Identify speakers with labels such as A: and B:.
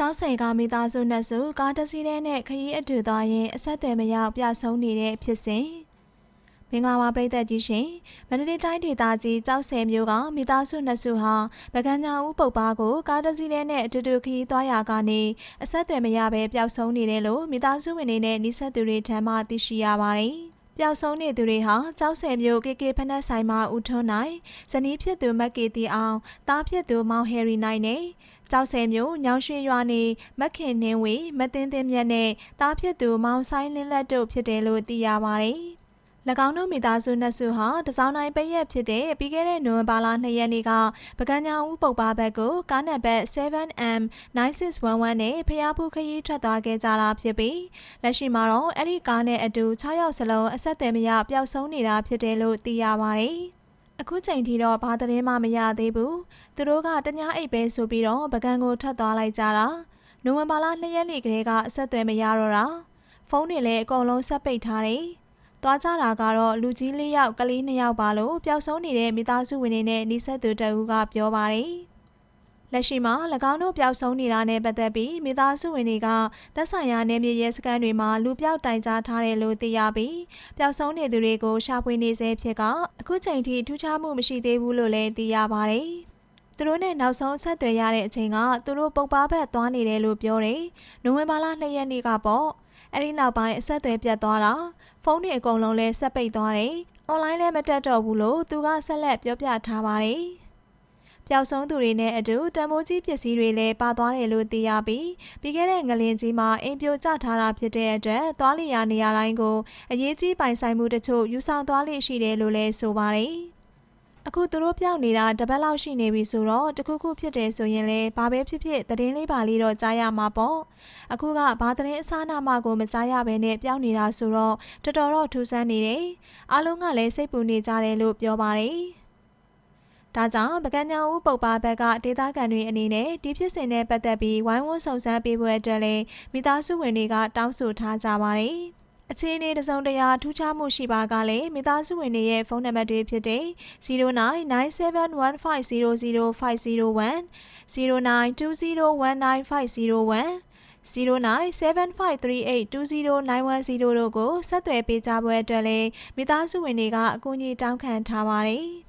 A: ကျောင်းဆယ်ကမိသားစုနှစ်စုကားတစ်စီးထဲနဲ့ခရီးအတူသွားရင်အဆက်အသွယ်မရောက်ပျောက်ဆုံးနေတဲ့ဖြစ်စဉ်မင်္ဂလာပါပရိသတ်ကြီးရှင်မန္တလေးတိုင်းဒေသကြီးကျောက်ဆယ်မြို့ကမိသားစုနှစ်စုဟာပကံညာဦးပုတ်ပါကိုကားတစ်စီးထဲနဲ့အတူတူခရီးသွားရာကနေအဆက်အသွယ်မရဘဲပျောက်ဆုံးနေတယ်လို့မိသားစုဝင်တွေနဲ့နှိဆက်သူတွေထံမှသိရှိရပါတယ် ပျောက်ဆုံးနေသူတွေဟာကျောက်ဆယ်မြို့ကေကေဖနက်ဆိုင်မှာဦးထွန်းနိုင်ဇနီးဖြစ်သူမက်ကေတီအောင်တားဖြစ်သူမောင်ဟယ်ရီနိုင်နဲ့ကျောက်ဆယ်မြို့ညောင်ရွှေရွာနေမက်ခင်နှင်းဝေမသိန်းသိန်းမြတ်နဲ့တားဖြစ်သူမောင်ဆိုင်လင်းလက်တို့ဖြစ်တယ်လို့သိရပါတယ်။၎ င်းတို့မိသားစုနှစ်စုဟာတစောင်းတိုင်းပိတ်ရက်ဖြစ်တဲ့ပြီးခဲ့တဲ့နိုဝင်ဘာလ2ရက်နေ့ကပကံညာဦးပုတ်ပါဘက်ကိုကားနံပါတ် 7M 9611 နဲ့ဖျားဖူးခရီးထွက်သွားခဲ့ကြတာဖြစ်ပြီးလက်ရှိမှာတော့အဲ့ဒီကားနဲ့အတူ6ယောက်စလုံးအဆက်အသွယ်မရပျောက်ဆုံးနေတာဖြစ်တယ်လို့သိရပါတယ်။အခုချိန်ထိတော့ဘာသတင်းမှမရသေးဘူးသူတို့ကတ냐အိတ်ပဲဆိုပြီးတော့ပကံကိုထွက်သွားလိုက်ကြတာနိုဝင်ဘာလ2ရက်နေ့ကလေးကအဆက်အသွယ်မရတော့တာဖုန်းတွေလည်းအကုန်လုံးဆက်ပိတ်ထားတယ် သွားကြတာကတော့လူကြီးလေးယောက်ကလေးနှစ်ယောက်ပါလို့ပျောက်ဆုံးနေတဲ့မိသားစုဝင်တွေနဲ့နှိဆက်သူတအူးကပြောပါတယ်လက်ရှိမှာ၎င်းတို့ပျောက်ဆုံးနေတာနဲ့ပတ်သက်ပြီးမိသားစုဝင်တွေကသက်ဆိုင်ရာနယ်မြေရဲစခန်းတွေမှာလူပျောက်တိုင်ကြားထားတယ်လို့သိရပြီးပျောက်ဆုံးနေသူတွေကိုရှာဖွေနေဆဲဖြစ်ကအခုချိန်ထိထူးခြားမှုမရှိသေးဘူးလို့လည်းသိရပါတယ်။သူတို့နဲ့နောက်ဆုံးဆက်သွယ်ရတဲ့အချိန်ကသူတို့ပုတ်ပါဘက်သွားနေတယ်လို့ပြောတယ်။နိုဝင်ဘာလ2ရက်နေ့ကပေါ့အဲ့ဒီနောက်ပိုင်းအဆက်အသွယ်ပြတ်သွားတာဖု န်းတွေအကုန်လုံးလဲဆက်ပိတ်သွားတယ်။ online လဲမတက်တော့ဘူးလို့သူကဆက်လက်ပြောပြထားပါတယ်။ပျောက်ဆုံးသူတွေနဲ့အတူတံမိုးကြီးပစ္စည်းတွေလည်းပါသွားတယ်လို့သိရပြီးပြီးခဲ့တဲ့ငလင်ကြီးမှာအိမ်ပြိုကျထားတာဖြစ်တဲ့အတွက်သွားလျာနေရာတိုင်းကိုအရေးကြီးပိုင်ဆိုင်မှုတချို့ယူဆောင်သွားလိရှိတယ်လို့လည်းဆိုပါတယ်။ အခုသူတို့ပြောက်နေတာတပတ်လောက်ရှိနေပြီဆိုတော့တခုခုဖြစ်တယ်ဆိုရင်လည်းဘာပဲဖြစ်ဖြစ်သတင်းလေးပါလေးတော့ကြားရမှာပေါ့အခုကဘာသတင်းအစားနာမှကိုမကြားရဘဲနဲ့ပြောင်းနေတာဆိုတော့တော်တော်တော့ထူးဆန်းနေတယ်အားလုံးကလည်းစိတ်ပူနေကြတယ်လို့ပြောပါတယ်ဒါကြောင့်ပကံညာဦးပုတ်ပါဘက်ကဒေသခံတွေအနေနဲ့ဒီဖြစ်စဉ်နဲ့ပတ်သက်ပြီးဝိုင်းဝန်းဆောင်စမ်းပေးဖို့အတွက်လည်းမိသားစုဝင်တွေကတောင်းဆိုထားကြပါတယ်။ အခြေအနေတစုံတရာထူးခြားမှုရှိပါကလည်းမိသားစုဝင်တွေရဲ့ဖုန်းနံပါတ်တွေဖြစ်တဲ့0997100501 0920195010 097538209110တို့ကိုဆက်သွယ်ပေးကြဖို့အတွက်လည်းမိသားစုဝင်တွေကအကူအညီတောင်းခံထားပါတယ်။